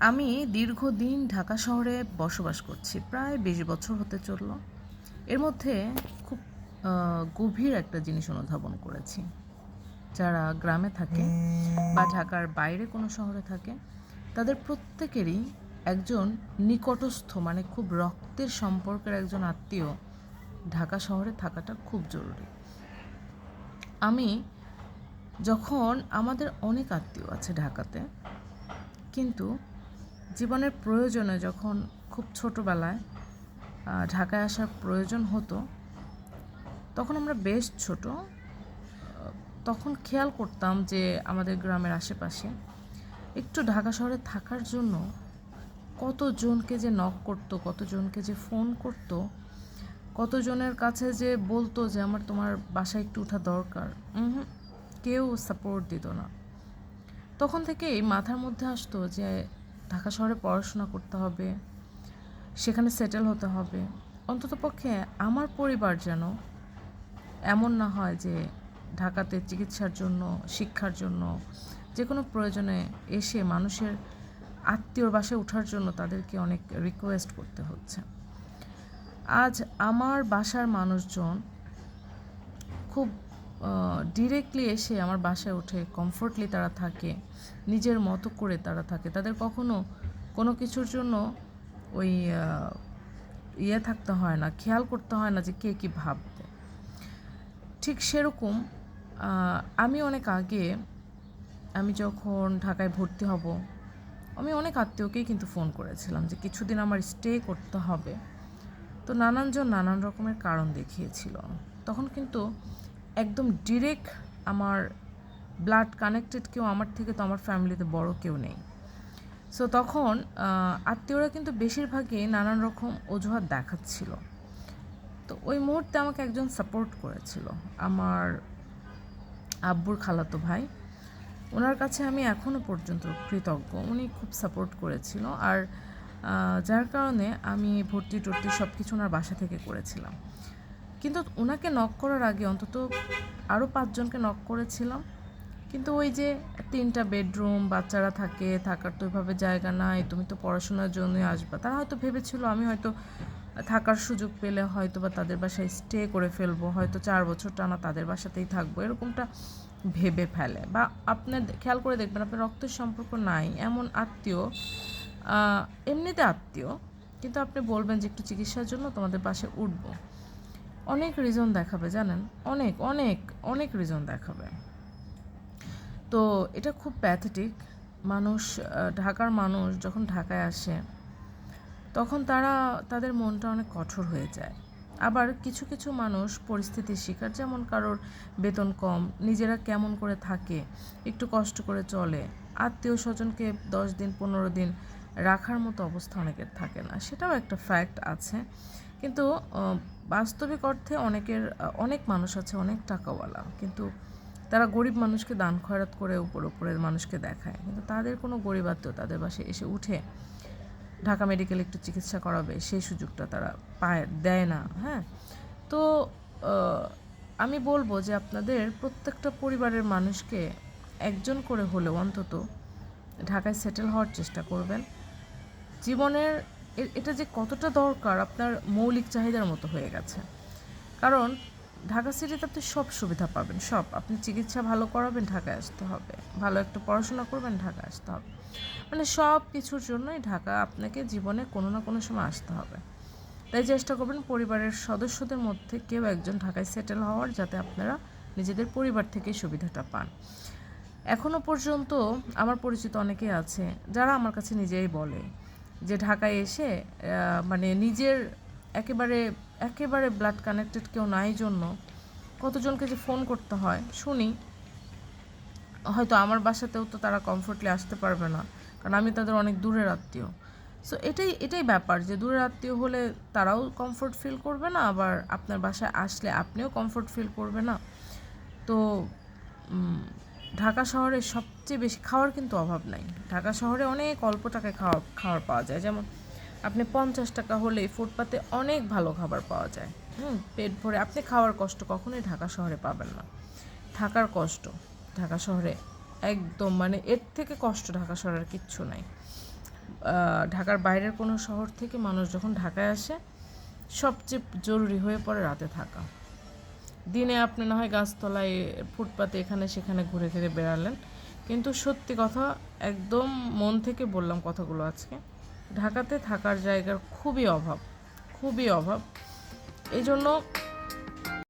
আমি দীর্ঘদিন ঢাকা শহরে বসবাস করছি, প্রায় বিশ বছর হতে চলল। এর মধ্যে খুব গভীর একটা জিনিস অনুধাবন করেছি। যারা গ্রামে থাকে বা ঢাকার বাইরে কোনো শহরে থাকে, তাদের প্রত্যেকেরই একজন নিকটস্থ মানে খুব রক্তের সম্পর্কের একজন আত্মীয় ঢাকা শহরে থাকাটা খুব জরুরি। আমি যখন, আমাদের অনেক আত্মীয় আছে ঢাকাতে, কিন্তু জীবনের প্রয়োজনে যখন খুব ছোটোবেলায় ঢাকায় আসার প্রয়োজন হতো তখন আমরা বেশ ছোট তখন খেয়াল করতাম যে আমাদের গ্রামের আশেপাশে একটু ঢাকা শহরে থাকার জন্য কতজনকে যে নক করতো কতজনকে যে ফোন করতো কতজনের কাছে যে বলতো যে আমার তোমার বাসায় একটু ওঠা দরকার উহুম, কেউ সাপোর্ট দিত না। তখন থেকেই মাথার মধ্যে আসতো যে ঢাকা শহরে পড়াশোনা করতে হবে, সেখানে সেটেল হতে হবে। অন্ততপক্ষে আমার পরিবার যেন এমন না হয় যে ঢাকাতে চিকিৎসার জন্য, শিক্ষার জন্য যে কোনো প্রয়োজনে এসে মানুষের আত্মীয়র বাসায় ওঠার জন্য তাদেরকে অনেক রিকোয়েস্ট করতে হচ্ছে। আজ আমার বাসার মানুষজন খুব ডিরেক্টলি এসে আমার বাসায় ওঠে কমফোর্টলি তারা থাকে, নিজের মতো করে তারা থাকে। তাদের কখনো কোনো কিছুর জন্য ওই ইয়ে থাকতে হয় না, খেয়াল করতে হয় না যে কে কী ভাববে। ঠিক সেরকম আমি অনেক আগে, আমি যখন ঢাকায় ভর্তি হব, আমি অনেক আত্মীয়কেই কিন্তু ফোন করেছিলাম যে কিছুদিন আমার স্টে করতে হবে। তো নানানজন নানান রকমের কারণ দেখিয়েছিল। তখন কিন্তু একদম ডিরেক্ট আমার ব্লাড কানেক্টেড কেউ আমার থেকে তো আমার ফ্যামিলিতে বড় কেউ নেই। সো তখন আত্মীয়রা কিন্তু বেশিরভাগই নানান রকম অজুহাত দেখাচ্ছিল। তো ওই মুহূর্তে আমাকে একজন সাপোর্ট করেছিল, আমার আব্বুর খালাতো ভাই। ওনার কাছে আমি এখনও পর্যন্ত কৃতজ্ঞ। উনি খুব সাপোর্ট করেছিল। আর যার কারণে আমি ভর্তি টর্তি সব কিছু ওনার বাসা থেকে করেছিলাম। কিন্তু ওনাকে নক করার আগে অন্তত আরও পাঁচজনকে নক করেছিলাম। কিন্তু ওই যে তিনটা বেডরুম বাচ্চারা থাকে, থাকার তো ওইভাবে জায়গা নাই, তুমি তো পড়াশোনার জন্যই আসবা। তারা হয়তো ভেবেছিল আমি হয়তো থাকার সুযোগ পেলে হয়তো বা তাদের বাসায় স্টে করে ফেলব, হয়তো চার বছর টানা তাদের বাসাতেই থাকব, এরকমটা ভেবে ফেলে। বা আপনার খেয়াল করে দেখবেন, আপনার রক্তের সম্পর্ক নাই, এমন আত্মীয় এমনিতে আত্মীয়, কিন্তু আপনি বলবেন যে একটু চিকিৎসার জন্য তোমাদের পাশে উঠবো। অনেক রিজন দেখাবে, জানেন? অনেক অনেক অনেক রিজন দেখাবে। তো এটা খুব প্যাথেটিক মানুষ ঢাকার মানুষ যখন ঢাকায় আসে, তখন তারা, তাদের মনটা অনেক কঠোর হয়ে যায়। আবার কিছু কিছু মানুষ পরিস্থিতির শিকার, যেমন কারোর বেতন কম, নিজেরা কেমন করে থাকে, একটু কষ্ট করে চলে, আত্মীয় স্বজনকে দশ দিন, পনেরো দিন রাখার মতো অবস্থা অনেকের থাকে না। সেটাও একটা ফ্যাক্ট আছে। কিন্তু বাস্তবিক অর্থে অনেকের অনেক মানুষ আছে, অনেক টাকাওয়ালা। কিন্তু তারা গরিব মানুষকে দান খয়রাত করে উপর উপরের মানুষকে দেখায়। কিন্তু তাদের কোনো গরিব আত্মীয় তাদের বাসায় এসে উঠে ঢাকা মেডিকেলে একটু চিকিৎসা করাবে, সেই সুযোগটা তারা পায়, দেয় না হ্যাঁ? তো আমি বলব যে আপনাদের প্রত্যেকটা পরিবারের মানুষকে একজন করে হলেও অন্তত ঢাকায় সেটেল হওয়ার চেষ্টা করবেন। জীবনের এটা যে কতটা দরকার আপনার মৌলিক চাহিদার মতো হয়ে গেছে। কারণ ঢাকা সিটিতে আপনি সব সুবিধা পাবেন, সব। আপনি চিকিৎসা ভালো করাবেন, ঢাকায় আসতে হবে। ভালো একটা পড়াশোনা করবেন, ঢাকায় আসতে হবে। মানে সব কিছুর জন্যই ঢাকা আপনাকে জীবনে কোনো না কোনো সময় আসতে হবে। তাই চেষ্টা করবেন পরিবারের সদস্যদের মধ্যে কেউ একজন ঢাকায় সেটেল হওয়ার, যাতে আপনারা নিজেদের পরিবার থেকে সুবিধাটা পান। এখনও পর্যন্ত আমার পরিচিত অনেকেই আছে, যারা আমার কাছে নিজেই বলে যে ঢাকায় এসে মানে নিজের একেবারে একেবারে ব্লাড কানেক্টেড কেউ নাই জন্য কতজনকে যে ফোন করতে হয়, শুনি। হয়তো আমার বাসাতেও তো তারা কমফোর্টলি আসতে পারবে না, কারণ আমি তাদের অনেক দূরের আত্মীয়। সো এটাই এটাই ব্যাপার যে দূরের আত্মীয় হলে তারাও কমফোর্ট ফিল করবে না, আবার আপনার বাসায় আসলে আপনিও কমফোর্ট ফিল করবে না। তো ঢাকা শহরে সবচেয়ে বেশি খাওয়ার কিন্তু অভাব নাই। ঢাকা শহরে অনেক অল্প টাকায় খাওয়া খাবার পাওয়া যায়। যেমন আপনি পঞ্চাশ টাকা হলে ফুটপাতে অনেক ভালো খাবার পাওয়া যায়। হুম, পেট ভরে আপনি খাওয়ার কষ্ট কখনোই ঢাকা শহরে পাবেন না। থাকার কষ্ট। ঢাকা শহরে একদম মানে এর থেকে কষ্ট ঢাকা শহরের কিচ্ছু নাই। ঢাকার বাইরের কোনো শহর থেকে মানুষ যখন ঢাকায় আসে, সবচেয়ে জরুরি হয়ে পড়ে রাতে থাকা। দিনে আপনি না হয় গাছতলায় ফুটপাতে এখানে সেখানে ঘুরে ঘুরে বেড়ালেন। কিন্তু সত্যি কথা, একদম মন থেকে বললাম কথাগুলো আজকে, ঢাকাতে থাকার জায়গার খুবই অভাব খুবই অভাব। এই জন্য